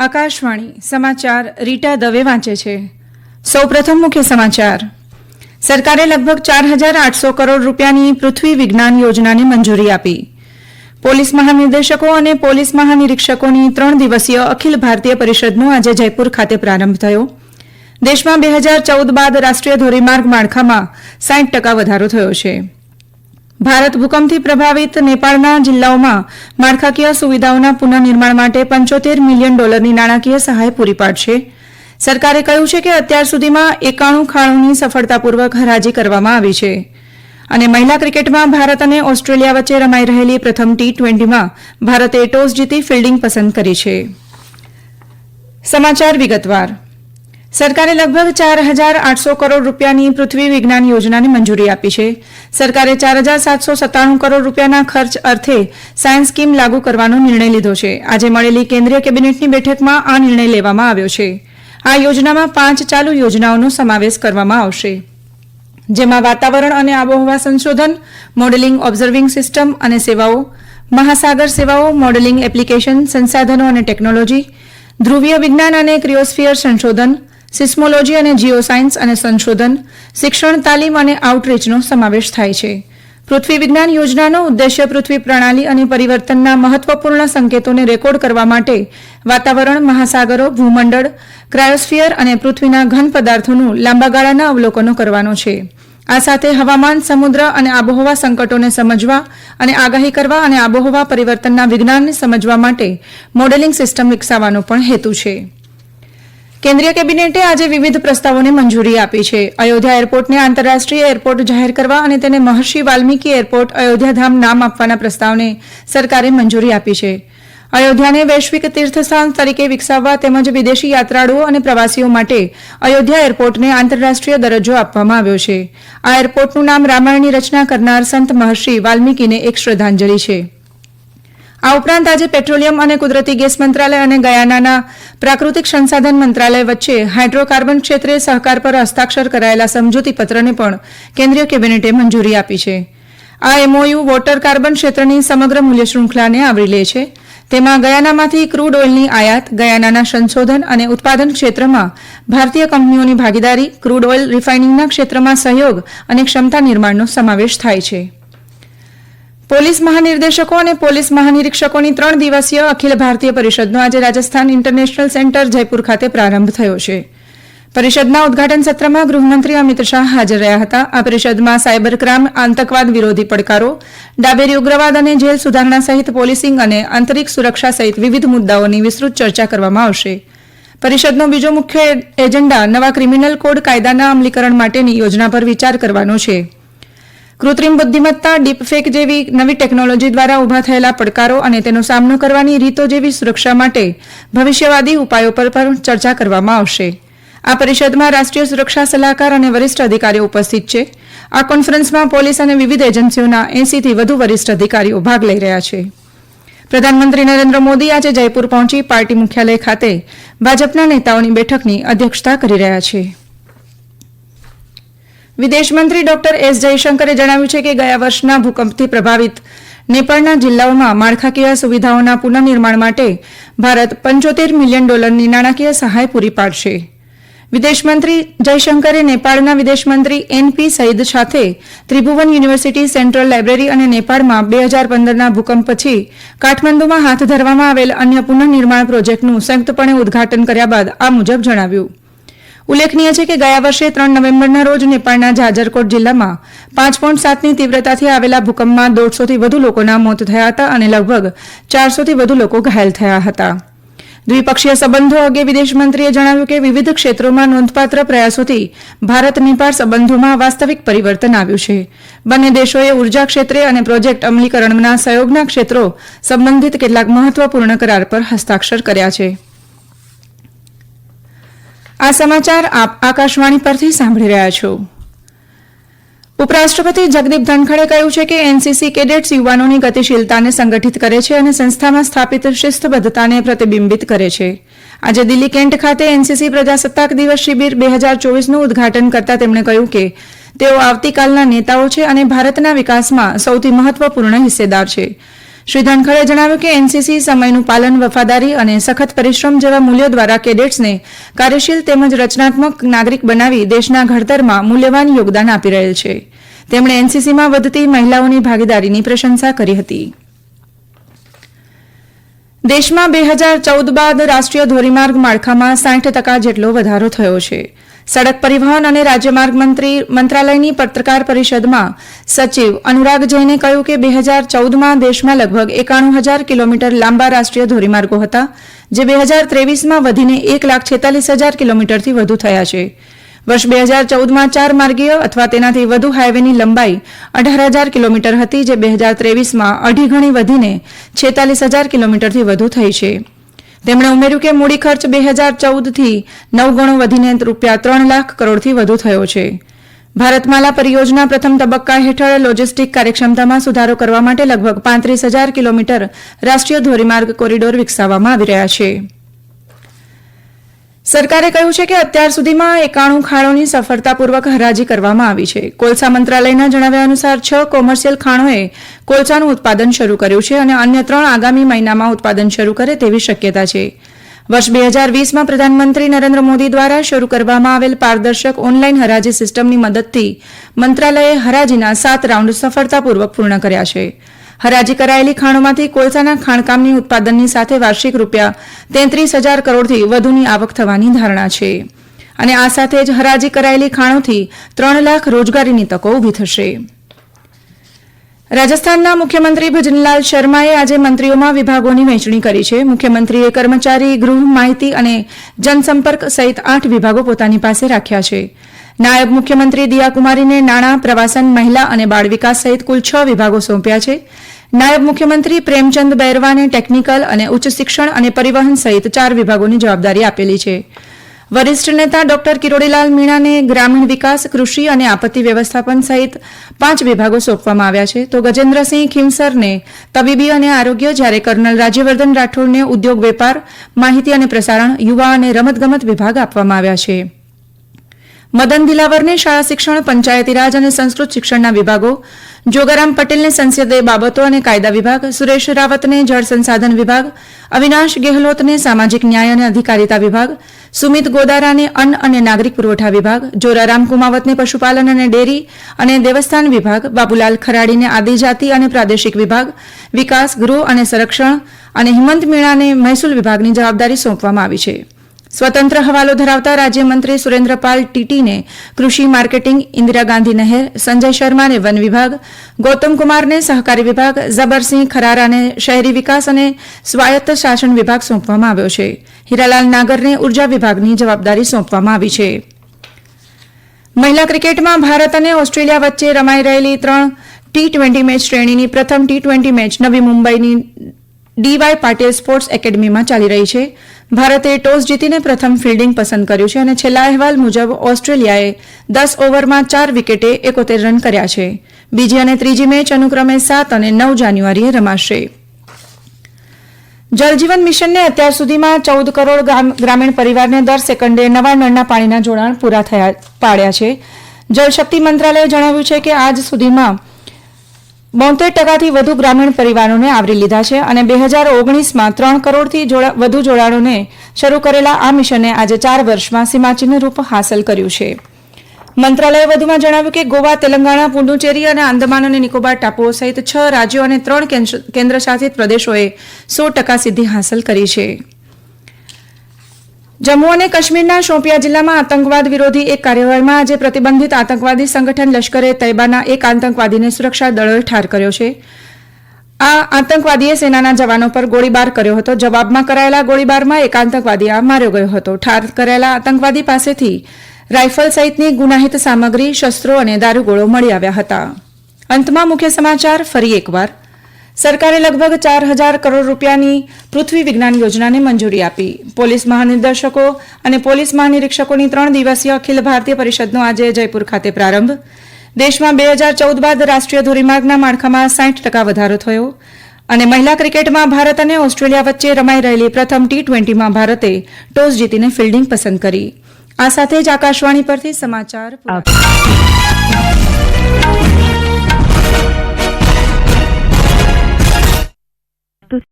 આકાશવાણી સમાચાર રીટા દવે વાંચે છે. સૌપ્રથમ મુખ્ય સમાચાર. સરકારે લગભગ ચાર હજાર આઠસો કરોડ રૂપિયાની પૃથ્વી વિજ્ઞાન યોજનાને મંજૂરી આપી. પોલીસ મહાનિર્દેશકો અને પોલીસ મહાનિરીક્ષકોની ત્રણ દિવસીય અખિલ ભારતીય પરિષદનો આજે જયપુર ખાતે પ્રારંભ થયો. દેશમાં બે હજાર ચૌદ બાદ રાષ્ટ્રીય ધોરીમાર્ગ માળખામાં સાઠ ટકા વધારો થયો છે. ભારત ભૂકંપથી પ્રભાવિત નેપાળના જિલ્લાઓમાં માળખાકીય સુવિધાઓના પુનઃનિર્માણ માટે પંચોતેર મિલિયન ડોલરની નાણાકીય સહાય પૂરી પાડશે. સરકારે કહ્યું છે કે અત્યાર સુધીમાં એકાણું ખાણોની સફળતાપૂર્વક હરાજી કરવામાં આવી છે. અને મહિલા ક્રિકેટમાં ભારત અને ઓસ્ટ્રેલિયા વચ્ચે રમાઈ રહેલી પ્રથમ ટી ટ્વેન્ટીમાં ભારતે ટોસ જીતી ફિલ્ડિંગ પસંદ કરી છે. સમાચાર વિગતવાર. સરકારે લગભગ ચાર હજાર આઠસો કરોડ રૂપિયાની પૃથ્વી વિજ્ઞાન યોજનાને મંજૂરી આપી છે. સરકારે ચાર હજાર સાતસો સત્તાણું કરોડ રૂપિયાના ખર્ચ અર્થે સાયન્સ સ્કીમ લાગુ કરવાનો નિર્ણય લીધો છે. આજે મળેલી કેન્દ્રીય કેબિનેટની બેઠકમાં આ નિર્ણય લેવામાં આવ્યો છે. આ યોજનામાં પાંચ ચાલુ યોજનાઓનો સમાવેશ કરવામાં આવશે. જેમાં વાતાવરણ અને આબોહવા સંશોધન, મોડેલિંગ ઓબ્ઝર્વિંગ સિસ્ટમ અને સેવાઓ, મહાસાગર સેવાઓ, મોડેલિંગ એપ્લિકેશન, સંસાધનો અને ટેકનોલોજી, ધ્રુવીય વિજ્ઞાન અને ક્રિયોસ્ફિયર સંશોધન સિસ્મોલોજી અને જીઓ સાયન્સ અને સંશોધન, શિક્ષણ, તાલીમ અને આઉટરીચનો સમાવેશ થાય છે. પૃથ્વી વિજ્ઞાન યોજનાનો ઉદ્દેશ્ય પૃથ્વી પ્રણાલી અને પરિવર્તનના મહત્વપૂર્ણ સંકેતોને રેકોર્ડ કરવા માટે વાતાવરણ, મહાસાગરો, ભૂમંડળ, ક્રાયોસ્ફિયર અને પૃથ્વીના ઘન પદાર્થોનું લાંબા ગાળાના અવલોકનો કરવાનો છે. આ સાથે હવામાન, સમુદ્ર અને આબોહવા સંકટોને સમજવા અને આગાહી કરવા અને આબોહવા પરિવર્તનના વિજ્ઞાનને સમજવા માટે મોડેલિંગ સિસ્ટમ વિકસાવવાનો પણ હેતુ છે. કેન્દ્રીય કેબિનેટે આજે વિવિધ પ્રસ્તાવોને મંજૂરી આપી છે. અયોધ્યા એરપોર્ટને આંતરરાષ્ટ્રીય એરપોર્ટ જાહેર કરવા અને તેને મહર્ષિ વાલ્મીકી એરપોર્ટ અયોધ્યાધામ નામ આપવાના પ્રસ્તાવને સરકારે મંજૂરી આપી છે. અયોધ્યાને વૈશ્વિક તીર્થસ્થાન તરીકે વિકસાવવા તેમજ વિદેશી યાત્રાળુઓ અને પ્રવાસીઓ માટે અયોધ્યા એરપોર્ટને આંતરરાષ્ટ્રીય દરજ્જો આપવામાં આવ્યો છે. આ એરપોર્ટનું નામ રામાયણની રચના કરનાર સંત મહર્ષિ વાલ્મીકીને એક શ્રદ્ધાંજલિ છે. આ ઉપરાંત આજે પેટ્રોલિયમ અને કુદરતી ગેસ મંત્રાલય અને ગયાનાના પ્રાકૃતિક સંસાધન મંત્રાલય વચ્ચે હાઇડ્રોકાર્બન ક્ષેત્રે સહકાર પર હસ્તાક્ષર કરાયેલા સમજૂતી પત્રને પણ કેન્દ્રીય કેબિનેટે મંજૂરી આપી છે. આ એમઓયુ વોટર કાર્બન ક્ષેત્રની સમગ્ર મૂલ્ય શૃંખલાને આવરી લે છે. તેમાં ગયાનામાંથી ક્રૂડ ઓઇલની આયાત, ગયાનાના સંશોધન અને ઉત્પાદન ક્ષેત્રમાં ભારતીય કંપનીઓની ભાગીદારી, ક્રૂડ ઓઇલ રિફાઇનિંગના ક્ષેત્રમાં સહયોગ અને ક્ષમતા નિર્માણનો સમાવેશ થાય છે. પોલીસ મહાનિર્દેશકો અને પોલીસ મહાનિરીક્ષકોની ત્રણ દિવસીય અખિલ ભારતીય પરિષદનો આજે રાજસ્થાન ઇન્ટરનેશનલ સેન્ટર જયપુર ખાતે પ્રારંભ થયો છે. પરિષદના ઉદઘાટન સત્રમાં ગૃહમંત્રી અમિત શાહ હાજર રહ્યા હતા. આ પરિષદમાં સાયબર ક્રાઇમ, આતંકવાદ વિરોધી પડકારો, ડાબેરી ઉગ્રવાદ અને જેલ સુધારણા સહિત પોલીસિંગ અને આંતરિક સુરક્ષા સહિત વિવિધ મુદ્દાઓની વિસ્તૃત ચર્ચા કરવામાં આવશે. પરિષદનો બીજો મુખ્ય એજન્ડા નવા ક્રિમિનલ કોડ કાયદાના અમલીકરણ માટેની યોજના પર વિચાર કરવાનો છે. કૃત્રિમ બુદ્ધિમત્તા ડીપફેક જેવી નવી ટેકનોલોજી દ્વારા ઊભા થયેલા પડકારો અને તેનો સામનો કરવાની રીતો જેવી સુરક્ષા માટે ભવિષ્યવાદી ઉપાયો પર પણ ચર્ચા કરવામાં આવશે. આ પરિષદમાં રાષ્ટ્રીય સુરક્ષા સલાહકાર અને વરિષ્ઠ અધિકારીઓ ઉપસ્થિત છે. આ કોન્ફરન્સમાં પોલીસ અને વિવિધ એજન્સીઓના એસીથી વધુ વરિષ્ઠ અધિકારીઓ ભાગ લઈ રહ્યા છે. પ્રધાનમંત્રી નરેન્દ્ર મોદી આજે જયપુર પહોંચી પાર્ટી મુખ્યાલય ખાતે ભાજપના નેતાઓની બેઠકની અધ્યક્ષતા કરી રહ્યા છે. વિદેશમંત્રી ડોક્ટર એસ જયશંકરે જણાવ્યું છે કે ગયા વર્ષના ભૂકંપથી પ્રભાવિત નેપાળના જિલ્લાઓમાં માળખાકીય સુવિધાઓના પુનઃનિર્માણ માટે ભારત પંચોતેર મિલિયન ડોલરની નાણાકીય સહાય પૂરી પાડશે. વિદેશમંત્રી જયશંકરે નેપાળના વિદેશમંત્રી એનપી સઈદ સાથે ત્રિભુવન યુનિવર્સિટી સેન્ટ્રલ લાઇબ્રેરી અને નેપાળમાં બે હજાર પંદરના ભૂકંપ પછી કાઠમંડુમાં હાથ ધરવામાં આવેલ અન્ય પુનઃનિર્માણ પ્રોજેક્ટનું સંયુક્તપણે ઉદઘાટન કર્યા બાદ આ મુજબ જણાવ્યું. ઉલ્લેખનીય છે કે ગયા વર્ષે ત્રણ નવેમ્બરના રોજ નેપાળના જાજરકોટ જિલ્લામાં પાંચ પોઈન્ટ સાતની તીવ્રતાથી આવેલા ભૂકંપમાં દોઢસોથી વધુ લોકોના મોત થયા હતા અને લગભગ ચારસોથી વધુ લોકો ઘાયલ થયા હતા. દ્વિપક્ષીય સંબંધો અંગે વિદેશમંત્રીએ જણાવ્યું કે વિવિધ ક્ષેત્રોમાં નોંધપાત્ર પ્રયાસોથી ભારત નેપાળ સંબંધોમાં વાસ્તવિક પરિવર્તન આવ્યું છે. બંને દેશોએ ઊર્જા ક્ષેત્રે અને પ્રોજેક્ટ અમલીકરણના સહયોગના ક્ષેત્રો સંબંધિત કેટલાક મહત્વપૂર્ણ કરાર પર હસ્તાક્ષર કર્યા છે. આ સમાચાર આપ આકાશવાણી પરથી સાંભળી રહ્યા છો. ઉપરાષ્ટ્રપતિ જગદીપ ધનખડે કહ્યું છે કે એનસીસી કેડેટ્સ યુવાનોની ગતિશીલતાને સંગઠિત કરે છે અને સંસ્થામાં સ્થાપિત શિસ્તબદ્ધતાને પ્રતિબિંબિત કરે છે. આજે દિલ્હી કેન્ટ ખાતે એનસીસી પ્રજાસત્તાક દિવસ શિબિર બે હજાર ચોવીસનું ઉદઘાટન કરતા તેમણે કહ્યું કે તેઓ આવતીકાલના નેતાઓ છે અને ભારતના વિકાસમાં સૌથી મહત્વપૂર્ણ હિસ્સેદાર છે. શ્રી ધનખડે જણાવ્યું કે એનસીસી સમયનું પાલન વફાદારી અને સખત પરિશ્રમ જેવા મૂલ્યો દ્વારા કેડેટ્સને કાર્યશીલ તેમજ રચનાત્મક નાગરિક બનાવી દેશના ઘડતરમાં મૂલ્યવાન યોગદાન આપી રહેલ છે. તેમણે એનસીસીમાં વધતી મહિલાઓની ભાગીદારીની પ્રશંસા કરી હતી. દેશમાં બે હજાર ચૌદ બાદ રાષ્ટ્રીય ધોરીમાર્ગ માળખામાં સાઠ ટકા જેટલો વધારો થયો છે. સડક પરિવહન અને રાજ્યમાર્ગ મંત્રી મંત્રાલયની પત્રકાર પરિષદમાં સચિવ અનુરાગ જૈને કહ્યું કે બે હજાર ચૌદમાં દેશમાં લગભગ એકાણું હજાર કિલોમીટર લાંબા રાષ્ટ્રીય ધોરીમાર્ગો હતા, જે બે હજાર ત્રેવીસમાં વધીને એક લાખ છેતાલીસ હજાર કિલોમીટરથી વધુ થયા છે. વર્ષ બે હજાર ચૌદમાં ચાર માર્ગીય અથવા તેનાથી વધુ હાઇવેની લંબાઈ અઢાર હજાર કિલોમીટર હતી, જે બે હજાર ત્રેવીસમાં અઢી ગણી વધીને છેતાલીસ હજાર કિલોમીટરથી વધુ થઈ છે. તેમણે ઉમેર્યું કે મૂડી ખર્ચ બે હજાર ચૌદથી નવ ગણો વધીને રૂપિયા ત્રણ લાખ કરોડથી વધુ થયો છે. ભારતમાલા પરિયોજના પ્રથમ તબક્કા હેઠળ લોજિસ્ટિક કાર્યક્ષમતામાં સુધારો કરવા માટે લગભગ પાંત્રીસ હજાર કિલોમીટર રાષ્ટ્રીય ધોરીમાર્ગ કોરિડોર વિકસાવવામાં આવી રહ્યા છે. સરકારે કહ્યું છે કે અત્યાર સુધીમાં એકાણું ખાણોની સફળતાપૂર્વક હરાજી કરવામાં આવી છે. કોલસા મંત્રાલયના જણાવ્યા અનુસાર છ કોમર્શિયલ ખાણોએ કોલસાનું ઉત્પાદન શરૂ કર્યું છે અને અન્ય ત્રણ આગામી મહિનામાં ઉત્પાદન શરૂ કરે તેવી શક્યતા છે. વર્ષ બે હજાર વીસમાં પ્રધાનમંત્રી નરેન્દ્ર મોદી દ્વારા શરૂ કરવામાં આવેલ પારદર્શક ઓનલાઇન હરાજી સિસ્ટમની મદદથી મંત્રાલયે હરાજીના સાત રાઉન્ડ સફળતાપૂર્વક પૂર્ણ કર્યા છે. હરાજી કરાયેલી ખાણોમાંથી કોલસાના ખાણકામની ઉત્પાદનની સાથે વાર્ષિક રૂપિયા તેત્રીસ હજાર કરોડથી વધુની આવક થવાની ધારણા છે. અને આ સાથે જ હરાજી કરાયેલી ખાણોથી ત્રણ લાખ રોજગારીની તકો ઊભી થશે. રાજસ્થાનના મુખ્યમંત્રી ભજનલાલ શર્માએ આજે મંત્રીઓમાં વિભાગોની વહેંચણી કરી છે. મુખ્યમંત્રીએ કર્મચારી, ગૃહ માહિતી અને જનસંપર્ક સહિત આઠ વિભાગો પોતાની પાસે રાખ્યા છે. નાયબ મુખ્યમંત્રી દિયાકુમારીને નાણાં, પ્રવાસન, મહિલા અને બાળ વિકાસ સહિત કુલ છ વિભાગો સોંપ્યા છે. નાયબ મુખ્યમંત્રી પ્રેમચંદ બૈરવાને ટેકનિકલ અને ઉચ્ચ શિક્ષણ અને પરિવહન સહિત ચાર વિભાગોની જવાબદારી આપેલી છે. વરિષ્ઠ નેતા ડોક્ટર કિરોડીલાલ મીણાને ગ્રામીણ વિકાસ, કૃષિ અને આપત્તિ વ્યવસ્થાપન સહિત પાંચ વિભાગો સોંપવામાં આવ્યા છે. તો ગજેન્દ્રસિંહ ખીમસરને તબીબી અને આરોગ્ય જ્યારે કર્નલ રાજ્યવર્ધન રાઠોડને ઉદ્યોગ વેપાર, માહિતી અને પ્રસારણ, યુવા અને રમતગમત વિભાગ આપવામાં આવ્યા છે. મદન દિલાવરને શાળા શિક્ષણ પંચાયતીરાજ અને સંસ્કૃત શિક્ષણના વિભાગો, જોગારામ પટેલને સંસદીય બાબતો અને કાયદા વિભાગ, સુરેશ રાવતને જળ સંસાધન વિભાગ, અવિનાશ ગેહલોતને સામાજિક ન્યાય અને અધિકારીતા વિભાગ, સુમિત ગોદારાને અન્ન અને નાગરિક પુરવઠા વિભાગ, જોરારામ કુમાવતને પશુપાલન અને ડેરી અને દેવસ્થાન વિભાગ, બાબુલાલ ખરાડીને આદિજાતિ અને પ્રાદેશિક વિભાગ, વિકાસ ગૃહ અને સંરક્ષણ અને હિમંત મીણાને મહેસૂલ વિભાગની જવાબદારી સોંપવામાં આવી છે. સ્વતંત્ર હવાલો ધરાવતા રાજ્યમંત્રી સુરેન્દ્રપાલ ટીટીને કૃષિ માર્કેટિંગ, ઇન્દિરા ગાંધી નહેર, સંજય શર્માને વન વિભાગ ગૌતમકુમારને સહકારી વિભાગ જબરસિંહ ખરારાને શહેરી વિકાસ અને સ્વાયત્ત શાસન વિભાગ સોંપવામાં આવ્યો છે. હીરાલાલ નાગરને ઊર્જા વિભાગની જવાબદારી સોંપવામાં આવી છે. મહિલા ક્રિકેટમાં ભારત અને ઓસ્ટ્રેલિયા વચ્ચે રમાઈ રહેલી ત્રણ ટી ટ્વેન્ટી મેચ શ્રેણીની પ્રથમ ટી ટ્વેન્ટી મેચ નવી મુંબઈની ડીવાય પાટીલ સ્પોર્ટ્સ એકેડમીમાં ચાલી રહી છે. ભારતે ટોસ જીતીને પ્રથમ ફિલ્ડિંગ પસંદ કર્યું છે અને છેલ્લા અહેવાલ મુજબ ઓસ્ટ્રેલિયાએ દસ ઓવરમાં ચાર વિકેટે એકોતેર રન કર્યા છે. બીજી અને ત્રીજી મેચ અનુક્રમે સાત અને નવ જાન્યુઆરીએ રમાશે. જલજીવન મિશનને અત્યાર સુધીમાં ચૌદ કરોડ ગ્રામીણ પરિવારને દર સેકન્ડે નવા નળના પાણીના જોડાણ પૂરા થયા, પાડ્યા છે. જળશક્તિ મંત્રાલયે જણાવ્યું છે કે આજ સુધીમાં બોતેર ટકાથી વધુ ગ્રામીણ પરિવારોને આવરી લીધા છે અને બે હજાર ઓગણીસમાં ત્રણ કરોડથી વધુ જોડાણોને શરૂ કરેલા આ મિશને આજે ચાર વર્ષમાં સીમાચિહ્ન રૂપ હાંસલ કર્યું છે. મંત્રાલયે વધુમાં જણાવ્યું કે ગોવા, તેલંગાણા, પુડુચેરી અને આંદમાન અને નિકોબાર ટાપુઓ સહિત છ રાજ્યો અને ત્રણ કેન્દ્ર- કેન્દ્રશાસિત પ્રદેશોએ સો ટકા સિદ્ધિ હાંસલ કરી છે. જમ્મુ અને કાશ્મીરના શોપિયા જિલ્લામાં આતંકવાદ વિરોધી એક કાર્યવાહીમાં આજે પ્રતિબંધિત આતંકવાદી સંગઠન લશ્કરે તૈબાના એક આતંકવાદીને સુરક્ષા દળોએ ઠાર કર્યો છે. આ આતંકવાદીએ સેનાના જવાનો પર ગોળીબાર કર્યો હતો. જવાબમાં કરાયેલા ગોળીબારમાં એક આતંકવાદી આ માર્યો ગયો હતો. ઠાર કરાયેલા આતંકવાદી પાસેથી રાઇફલ સહિતની ગુનાહિત સામગ્રી, શસ્ત્રો અને દારૂગોળો મળી આવ્યા હતા. અંતમાં મુખ્ય સમાચાર ફરી એકવાર. સરકારે લગભગ ચાર હજાર કરોડ રૂપિયાની પૃથ્વી વિજ્ઞાન યોજનાને મંજૂરી આપી પોલીસ મહાનિર્દેશકો અને પોલીસ મહાનિરીક્ષકોની ત્રણ દિવસીય અખિલ ભારતીય પરિષદનો આજે જયપુર ખાતે પ્રારંભ દેશમાં બે હજાર ચૌદ બાદ રાષ્ટ્રીય ધોરીમાર્ગના માળખામાં સાઠ ટકા વધારો થયો અને મહિલા ક્રિકેટમાં ભારત અને ઓસ્ટ્રેલિયા વચ્ચે રમાઈ રહેલી પ્રથમ ટી ટ્વેન્ટીમાં ભારતે ટોસ જીતીને ફિલ્ડિંગ પસંદ કરી આ સાથે જ આકાશવાણી પરથી સમાચાર.